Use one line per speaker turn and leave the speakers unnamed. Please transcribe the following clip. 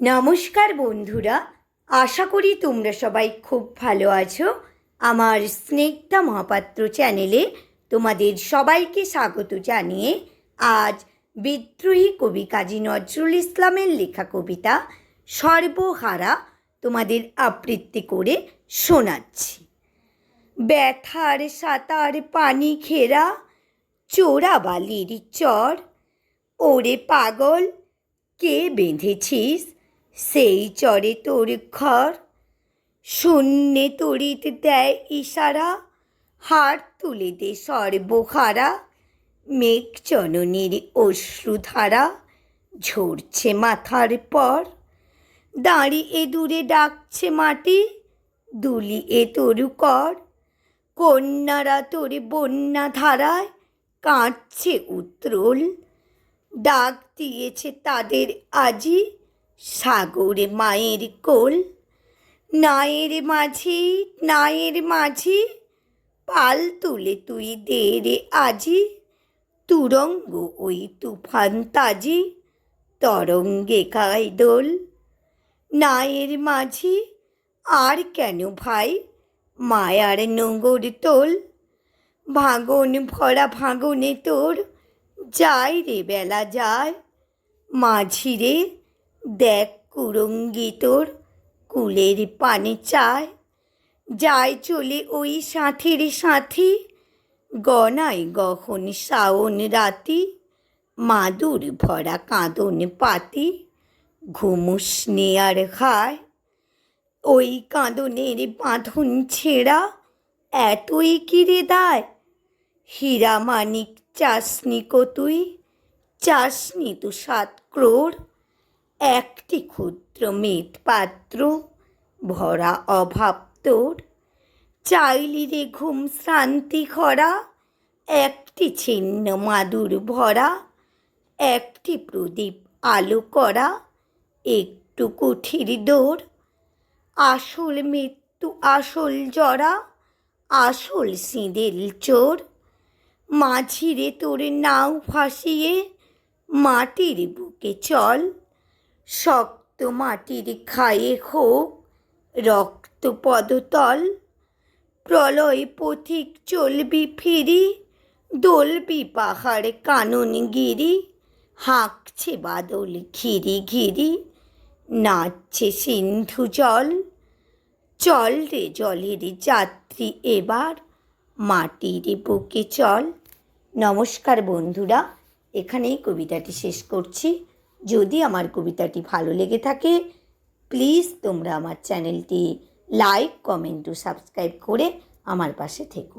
নমস্কার বন্ধুরা, আশা করি তোমরা সবাই খুব ভালো আছো। আমার স্নেগ্ধা মহাপাত্র চ্যানেলে তোমাদের সবাইকে স্বাগত জানিয়ে আজ বিদ্রোহী কবি কাজী নজরুল ইসলামের লেখা কবিতা সর্বহারা তোমাদের আবৃত্তি করে শোনাচ্ছি। ব্যথার সাঁতার পানি ঘেরা চোরাবালির চর, ওরে পাগল, কে বেঁধেছিস? সেই চরে তোর ঘর। শূন্যে তড়িৎ দেয় ইশারা, হার তুলে দে সর্বহারা। মেঘ জননীর অশ্রুধারা ঝরছে মাথার পর। দাঁড়িয়ে দূরে ডাকছে মাটি দুলিয়ে তরু কর। কন্যারা তোরে বন্যা ধারায় কাঁদছে উত্রল। ডাক দিয়েছে তাদের আজি সাগরে মায়ের কোল, নায়ের মাঝি নায়ের মাঝি, পাল তুলে তুই দে রে আজি, তুরঙ্গ ওই তুফান তাজি, তরঙ্গে গায় দোল। নায়ের মাঝি, আর কেন ভাই মায়ার নোংর তোল? ভাঙন ভরা ভাঙনে তোর যায় রে বেলা যায় মাঝি রে দেখ কুরঙ্গি তোর কুলের পানে চায়। যায় চলে ওই সাথীর সাথী। গনায় গহন শাওন রাতি। মাদুর ভরা কাঁদন পাতি। ঘুমুস নেয়ার খায় ওই কাঁদনের বাঁধন ছেঁড়া এতই কিরে দায়। হীরা মানিক চাসনি কতুই তুই? চাসনি তো সাত ক্রোড়। একটি ক্ষুদ্র মেট পাত্র ভরা অভাব তোর। চাইলি রে ঘুম শ্রান্তি খরা, একটি ছিন্ন মাদুর ভরা, একটি প্রদীপ আলো করা, একটু কুঠির দৌড়। আসল মৃত্যু, আসল জরা, আসল সিঁদেল চোর। মাঝিরে তোর নাও ভাসিয়ে, মাটির বুকে চল। শক্ত মাটির খায়ে হোক রক্ত পদতল প্রলয় পথিক চলবি ফিরি, দোলবি পাহাড় কানন গিরি হাঁকছে বাদল ঘিরি ঘিরি, নাচছে সিন্ধু জল। চল রে জলের যাত্রী এবার, মাটির বুকে চল। নমস্কার বন্ধুরা, এখানেই কবিতাটি শেষ করছি। যদি আমার কবিতাটি ভালো লেগে থাকে প্লিজ তোমরা আমার চ্যানেলটি লাইক কমেন্ট ও সাবস্ক্রাইব করে আমার পাশে থেকো।